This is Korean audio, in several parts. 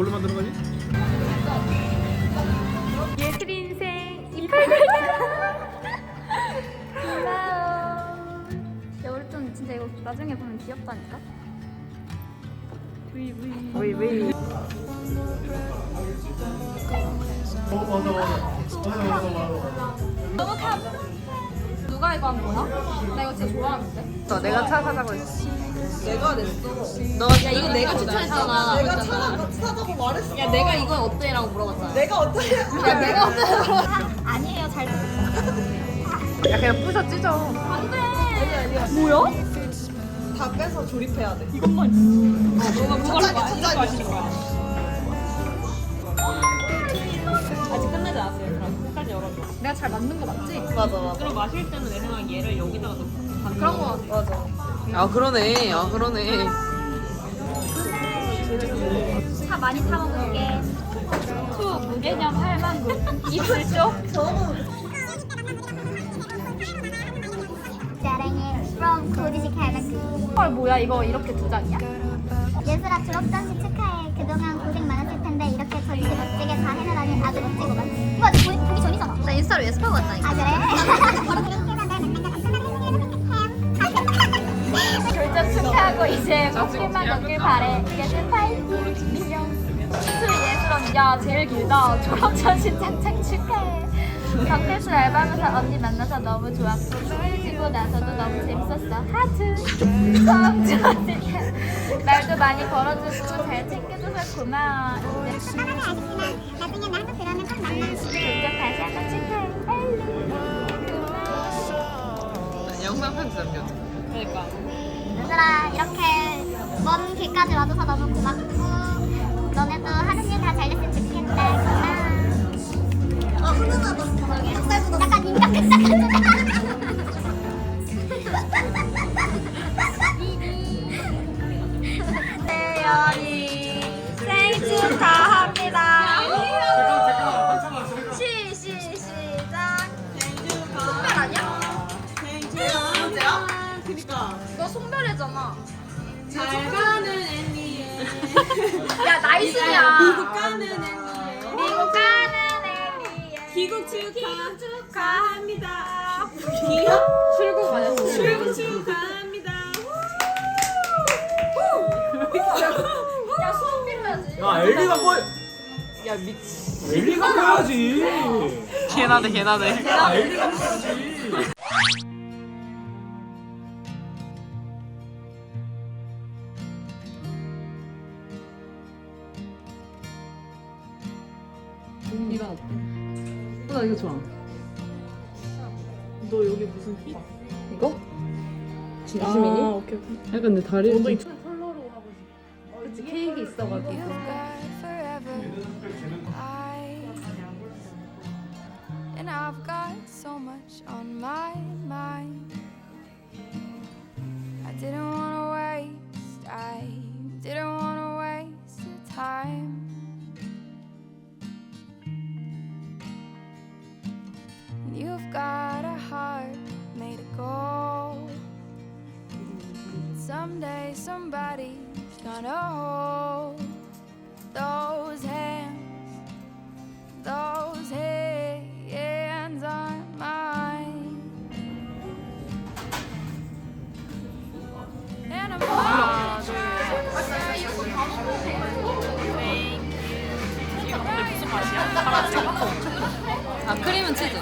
뭘로 만드는 거지? 예술 인생 이팔팔이야. 고마워. 야 우리 좀 진짜 이거 나중에 보면 귀엽다니까. 왜 왜? 너무 감동. 누가 이거 한 거야? 나 이거 진짜 좋아하는데. 너 내가 찾아가고 있어. 내가 냈어. 너 야 이거 내가 추천했잖아. 내가 찾아 찾아고 말했어. 야 내가 이건 어때라고 물어봤잖아. 내가 어떻게? 야 내가 어때라고 물어봤잖아. 아니에요 잘 야 그냥 부셔 찢어. 안돼. 뭐야? 다 빼서 조립해야 돼. 너가 그걸 차차기 차차기. 아 내가 잘 만든 거 맞지? 맞아 맞아. 그럼 마실 때는 내 생각에 얘를 여기다가 넣고 받는 그런 거 같아. 맞아. 아 그러네. 아 그러네. 차 많이 타 먹을게. 투 무개념 할망구. 입술 쪽. 사랑해 from 고지식 할만큼 헐 뭐야 이거 이렇게 두 장이야? 예술아 졸업 전시 축하해 그동안 고생 많았을 다 이거 아직 보기, 보기 전이잖아 나 인스타로 왔다 아 그래? 졸전 축하하고 이제 꽃길만 걷길 바래. 파이팅. 민영. 수술 예술언 야 제일 길다. 졸업 전시 짱짱 축하해. 박필수 알바하면서 언니 만나서 너무 좋았고 헤어지고 나서도 너무 재밌었어. 하트. 처음 전시 말도 많이 걸어주고 잘 챙겨줘서 고마워. 이제 나는 아쉽지만 나중에 나 한번 그러면 꼭 만나 졸전 다시 한번 축하해. 빨리. 영상 편지 남겨. 그러니까. 얘들아 이렇게 먼 길까지 와줘서 너무 고맙고 너네도 태연이 생일 축하합니다. 시, 시, 시작. 송별 아니야? 너 송별회잖아. 야, 나이스야. 미국 가는 엘리에. 귀국 축하 축하합니다. 출국 아니야? 출국 축하합니다. 야 엘리가 뭐? 야 미치. 엘리가 뭐야지? 개나네 개나네. 야 엘리가 뭐야지? 이거 어때? 어, 나 이거 좋아. 너 여기 무슨 티? 이거? 진심이니? 아, 오케이 오케이. 약간 근데 다리. 너도 Thank you, God, forever. I, and I've got so much on my mind. I didn't want to waste, I didn't want to waste your time. You've got a heart made of gold. Someday somebody gonna hold those hands, those hands on mine. And I'm? 파란색? 아 크림은 치즈.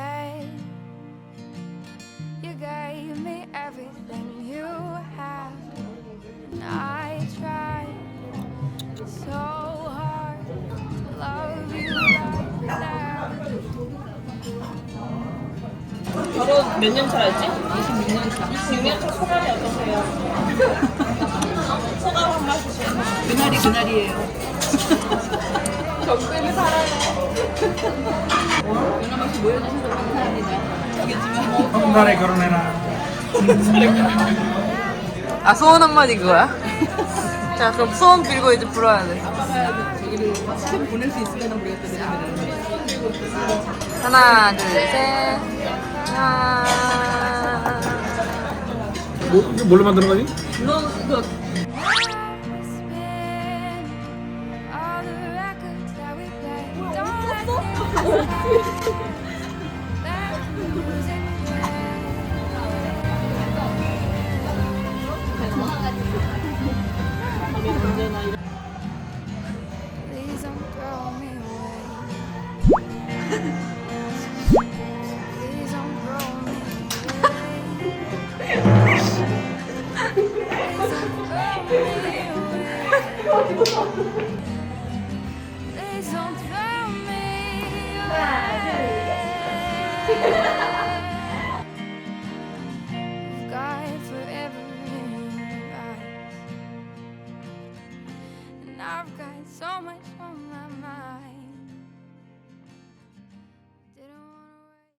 gave. You gave me everything you have. And I tried so hard to love you like that. 결혼 몇 년 차였지? 26년 차. 26년 차 소감이 어떠세요? 소감 한 말씀 주세요. 그날이 그날이에요. 정쌤이 살아요. 연합학교 모여주셔서 감사합니다. 알겠지만 한달에 결혼해라. 아 소원 한마디 그거야? 자 그럼 소원 빌고 이제 불어야 돼 아빠가 저기를 시험 보낼 수 있으면 모르겠다. 하나 둘셋 하나 뭐, 이거 뭘로 만드는 거지? 너그